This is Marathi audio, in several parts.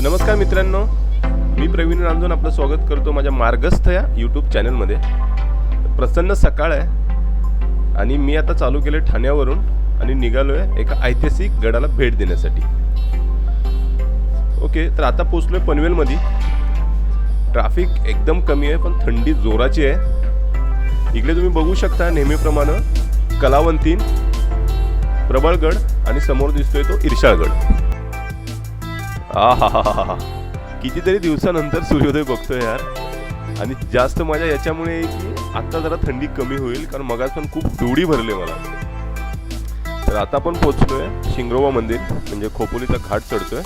तर नमस्कार मित्रांनो. मी प्रवीण रांजून आपलं स्वागत करतो माझ्या मार्गस्थ या यूट्यूब चॅनलमध्ये प्रसन्न सकाळ आहे आणि मी आता चालू केलं ठाण्यावरून आणि निघालो आहे एका ऐतिहासिक गडाला भेट देण्यासाठी. ओके तर आता पोचलो आहे पनवेलमध्ये. ट्रॅफिक एकदम कमी आहे पण थंडी जोराची आहे. इकडे तुम्ही बघू शकता नेहमीप्रमाणे कलावंतीन प्रबळगड आणि समोर दिसतोय तो इर्शाळगड हा हा हा हा कितीतरी दिवसानंतर सूर्योदय बघतोय यार. आणि जास्त मजा याच्यामुळे की आत्ता जरा थंडी कमी होईल कारण मगाच पण खूप डोडी भरले मला. तर आता आपण पोचलोय शिंगरोबा मंदिर म्हणजे खोपोलीचा घाट चढतोय.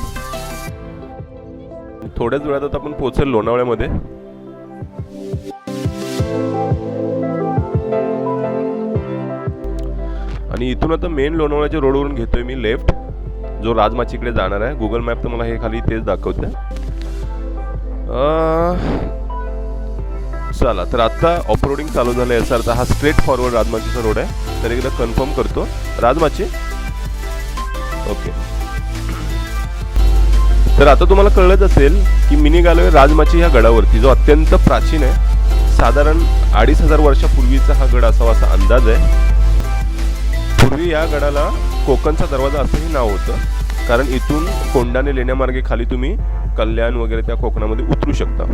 थोड्याच वेळात आता आपण पोचेल लोणावळ्यामध्ये. आणि इथून आता मेन लोणावळ्याच्या रोडवरून घेतोय मी लेफ्ट जो राजमाचीकडे जाणार आहे. गुगल मॅप तर मला हे खाली तेच दाखवते चला तर आता ऑफरोडिंग चालू झालं याचा अर्थ हा स्ट्रेट फॉरवर्ड राजमाचीचा रोड आहे. तर एकदा कन्फर्म करतो. राजमाची? ओके तर आता तुम्हाला कळलंच असेल की मी निघालोय राजमाची ह्या गडावरती जो अत्यंत प्राचीन आहे साधारण अडीच हजार वर्षापूर्वीचा हा गड असावा असा अंदाज आहे. पूर्वी या गडाला कोकणचा दरवाजा असंही नाव होतं. कारण इथून कोंडाने लेण्यामार्गे खाली तुम्ही कल्याण वगैरे त्या कोकणामध्ये उतरू शकता.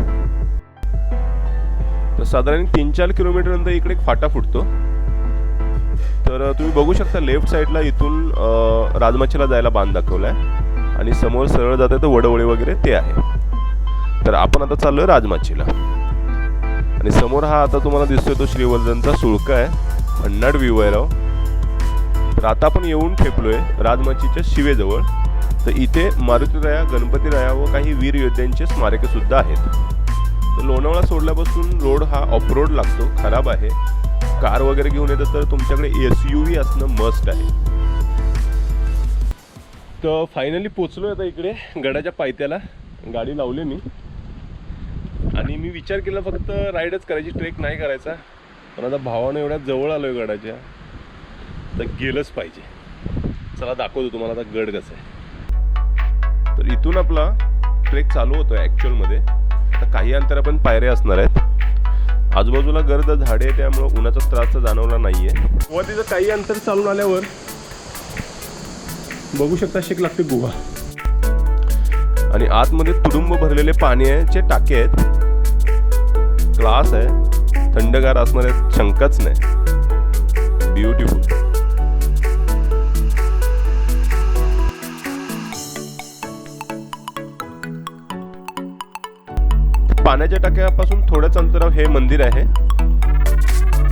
तर साधारण तीन चार किलोमीटर नंतर इकडे एक फाटा फुटतो. तर तुम्ही बघू शकता लेफ्ट साईडला इथून राजमाचीला जायला बांध दाखवला आहे आणि समोर सरळ जातं तर वडवळे वगैरे ते आहे. तर आपण आता चाललोय राजमाचीला. आणि समोर हा आता तुम्हाला दिसतोय तो श्रीवर्धनचा सुळका आहे. भन्नाड व्ह्यू आहे राव. तर आता आपण येऊन ठेपलोय राजमाचीच्या शिवेजवळ. तर इथे मारुतीराया गणपतीराया व काही वीर योद्ध्यांचे स्मारके सुद्धा आहेत. तर लोणावळा सोडल्यापासून रोड हा ऑफ रोड लागतो खराब आहे. कार वगैरे घेऊन येतं तर तुमच्याकडे एस यू व्ही असणं मस्ट आहे. तर फायनली पोचलो आता इकडे गडाच्या पायथ्याला. गाडी लावली मी. आणि मी विचार केला फक्त राईडच करायची ट्रेक नाही करायचा. पण आता भावानं एवढ्या जवळ आलोय गडाच्या तर गेलंच पाहिजे. चला दाखवतो तुम्हाला आता गड कसं आहे. तर इथून आपला ट्रेक चालू होतो ॲक्च्युअलमध्ये तर काही अंतर आपण पायऱ्या असणार आहेत. आजूबाजूला गर्द झाडे आहे त्यामुळं उन्हाचा त्रास तर जाणवला नाही आहे व तिथं काही अंतर चालून आल्यावर बघू शकता शेक लागते गुहा. आणि आतमध्ये तुडुंब भरलेले पाण्याचे टाके आहेत. क्लास आहे थंडगार असणार आहे शंकाच नाही. ब्युटिफुल पाण्याच्या टाक्यापासून थोड्याच अंतरावर हे मंदिर आहे.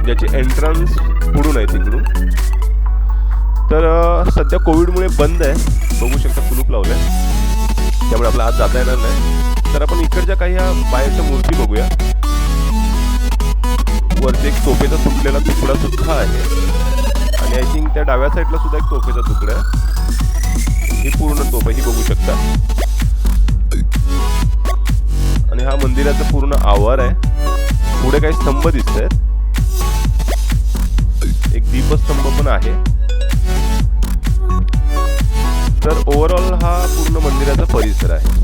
ज्याची एंट्रन्स पुढून आहे तिकडून. तर सध्या कोविडमुळे बंद आहे. बघू शकता कुलूप लावलंय. त्यामुळे आपला आत जाता येणार नाही. तर आपण इकडच्या काही ह्या बाहेरच्या मूर्ती बघूया. वरती एक तोफेचा तुटलेला तुकडा सुद्धा आहे. आणि आय थिंक त्या डाव्या साईडला सुद्धा एक तोफेचा तुकडा आहे. ही पूर्ण तोफ आहे ही बघू शकता. हा मंदिराचा पूर्ण आवार आहे. पुढे काही स्तंभ दिसत आहेत एक दीपस्तंभ पण आहे. तर ओव्हरऑल हा पूर्ण मंदिराचा परिसर आहे.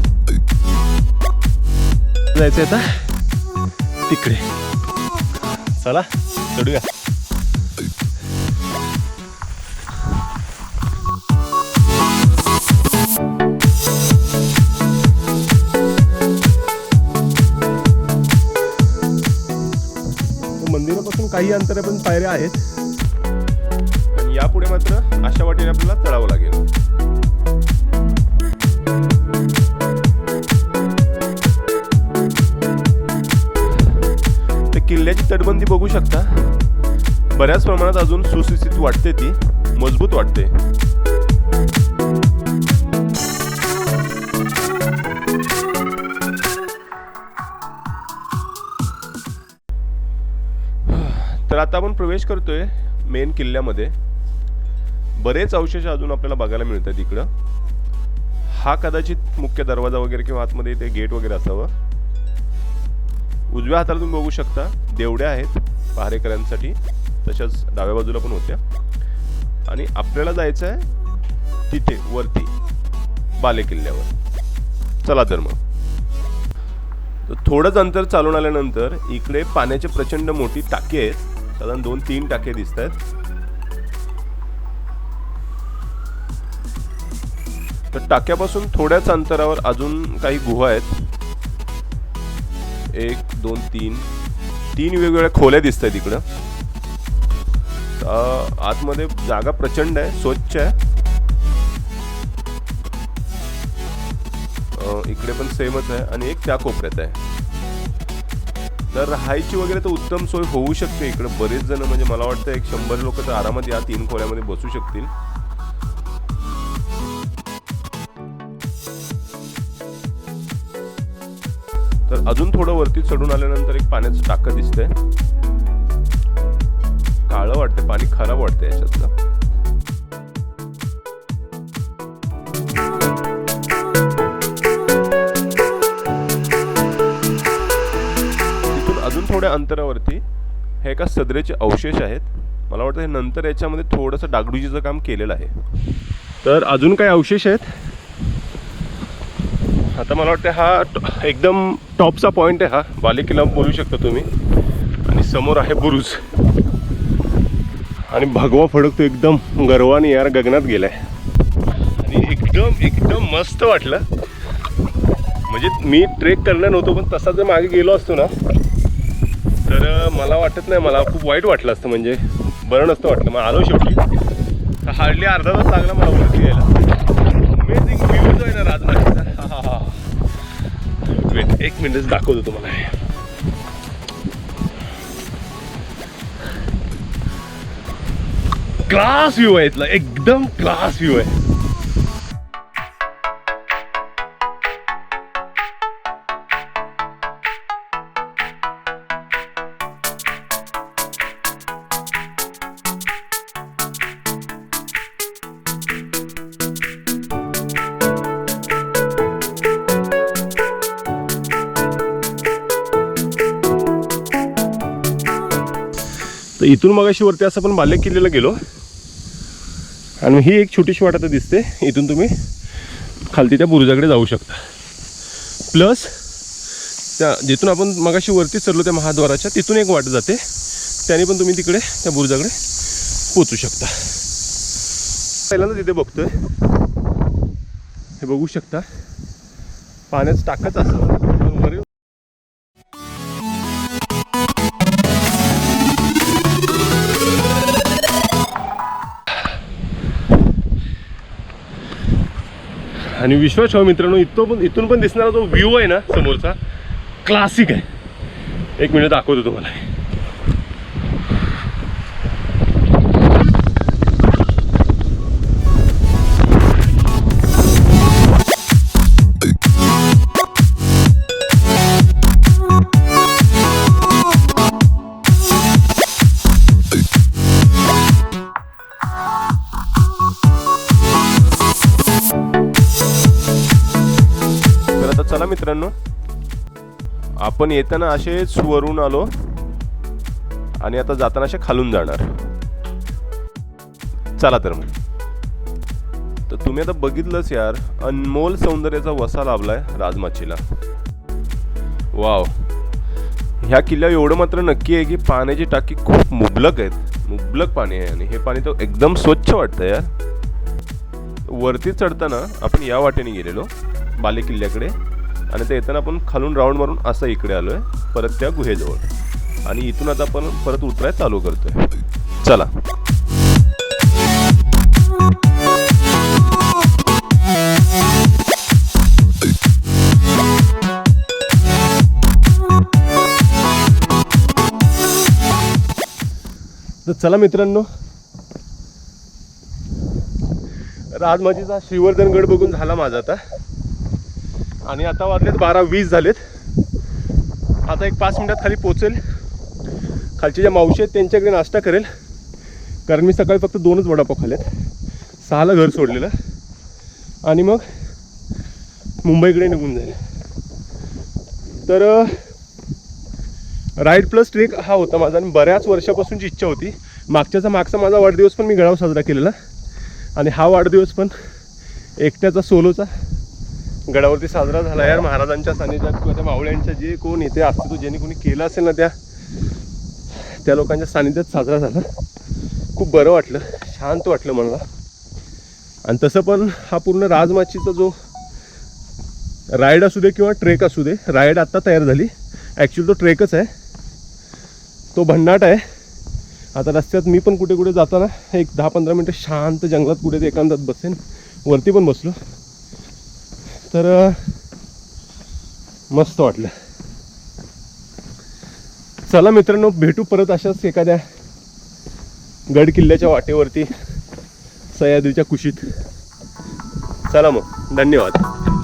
जायचं आता? तिकडे. चला चढूया. मंदिरापासून काही अंतर पण पायऱ्या आहेत. आणि यापुढे मात्र अशा वाटेने आपल्याला चढावं लागेल. किल्ल्याची तटबंदी बघू शकता. बऱ्याच प्रमाणात अजून सुशिक्षित वाटते ती मजबूत वाटते. आता आपण प्रवेश करतोय मेन किल्ल्यामध्ये. बरेच अवशेष अजून आपल्याला बघायला मिळतात इकडं. हा कदाचित मुख्य दरवाजा वगैरे किंवा आतमध्ये ते गेट वगैरे असावं. उजव्या हाताला तुम्ही बघू शकता देवड्या आहेत पहारेकऱ्यांसाठी. तशाच डाव्या बाजूला पण होत्या. आणि आपल्याला जायचं आहे तिथे वरती बाले किल्ल्यावर. चला तर मग. तर थोडंच अंतर चालून आल्यानंतर इकडे पाण्याची प्रचंड मोठी टाकी आहेत. साधारण दोन तीन टाके दिसत आहेत तर टाक्यापासून थोड्याच अंतरावर अजून काही गुहा आहेत. एक दोन तीन तीन वेगवेगळ्या खोल्या दिसत आहेत इकडं आतमध्ये जागा प्रचंड आहे स्वच्छ आहे. इकडे पण सेमच आहे आणि एक त्या कोपऱ्यात आहे. तर राहायची वगैरे तर उत्तम सोय होऊ शकते इकडे. बरेच जण म्हणजे मला वाटतं एक शंभर लोक तर आरामात या तीन खोल्यामध्ये बसू शकतील. तर अजून थोडं वरती चढून आल्यानंतर एक पाण्याचं टाकं दिसतंय. काळं वाटतंय पाणी खराब वाटतंय याच्यातलं. थोड्या अंतरावरती हे एका सदरेचे अवशेष आहेत. मला वाटतं हे नंतर याच्यामध्ये थोडंसं डागडुजीचं काम केलेलं आहे. तर अजून काही अवशेष आहेत? आता मला वाटतं हा एकदम टॉपचा पॉईंट आहे हा. बालेकिल्ला बोलू शकता तुम्ही. आणि समोर आहे बुरुज. आणि भगवा फडकतो एकदम गर्वाने यार गगनात गेलाय. आणि एकदम एकदम मस्त वाटलं. म्हणजे मी ट्रेक करणार नव्हतो पण तसा जर मागे गेलो असतो ना तर मला वाटत नाही मला खूप वाईट वाटलं असतं म्हणजे बरं नसतं वाटलं. मग आलो शेवटी. हार्डली अर्धा तास लागला मला वरती यायला. अमेझिंग व्ह्यू जो आहे ना राजमाटीचा हा हा वेट एक मिनिटच दाखवतो तुम्हाला. हे क्लास व्ह्यू आहे इथला. एकदम क्लास व्ह्यू आहे. तर इथून मगाशी वरती असं आपण बाल्य किल्ल्याला गेलो. आणि ही एक छोटीशी वाट आता दिसते. इथून तुम्ही खालती त्या बुरुजाकडे जाऊ शकता. प्लस त्या जिथून आपण मगाशी वरती चढलो त्या महाद्वाराच्या तिथून एक वाट जाते. त्याने पण तुम्ही तिकडे त्या बुरुजाकडे पोचू शकता. पहिल्यांदा तिथे बघतोय. हे बघू शकता. पाण्याचं टाकच असं. आणि विश्वास ठेवा मित्रांनो इथं पण इथून पण दिसणारा जो व्ह्यू आहे ना समोरचा क्लासिक आहे. एक मिनिट दाखवतो तुम्हाला. चला मित्रांनो. आपण येताना असेच वरून आलो आणि आता जाताना असे खालून जाणार. चला तर मग. तर तुम्ही आता बघितलंच यार अनमोल सौंदर्याचा वसा लाभलाय राजमाचीला. वाव. ह्या किल्ल्यावर एवढं मात्र नक्की आहे की पाण्याची टाकी खूप मुबलक आहेत. मुबलक पाणी आहे आणि हे पाणी तर एकदम स्वच्छ वाटतं यार. वरती चढताना आपण या वाटेने गेलेलो बाले किल्ल्याकडे आणि ते येताना आपण खालून राऊंड मारून असं इकडे आलो आहे परत त्या गुहेजवळ. आणि इथून आता आपण परत उतराय चालू करतोय. चला. तर चला मित्रांनो. आज माझीचा श्रीवर्धनगड बघून झाला माझा आता. आणि आता वाजलेत बारा वीस झालेत. आता एक पाच मिनटात खाली पोचेल खालचे ज्या मावशी आहेत त्यांच्याकडे नाश्ता करेल. कारण मी सकाळी फक्त दोनच वडापाव खाल्यात सहाला घर सोडलेलं. आणि मग मुंबईकडे निघून जाईल. तर राईड प्लस ट्रेक हा होता माझा आणि बऱ्याच वर्षापासूनची इच्छा होती. मागच्याचा मागचा माझा वाढदिवस पण मी गडावर साजरा केलेला. आणि हा वाढदिवस पण एकट्याचा सोलोचा. गडावरती साजरा झाला यार महाराजांच्या सानिध्यात किंवा त्या मावळ्यांच्या जे कोण इथे अस्तित्व ज्यांनी कोणी केलं असेल ना त्या त्या लोकांच्या सानिध्यात साजरा झाला. खूप बरं वाटलं शांत वाटलं मला आणि तसं पण हा पूर्ण राजमाचीचा जो रायड असू दे किंवा ट्रेक असू दे रायड आत्ता तयार झाली. ॲक्च्युली तो ट्रेकच आहे. तो भन्नाट आहे. आता रस्त्यात मी पण कुठे कुठे जाताना एक दहा पंधरा मिनटं शांत जंगलात कुठे ते एकांतात बसेन. वरती पण बसलो. तर मस्त वाटलं. चला मित्रांनो भेटू परत अशाच एखाद्या गड किल्ल्याच्या वाटेवरती सह्याद्रीच्या कुशीत. चला मग धन्यवाद.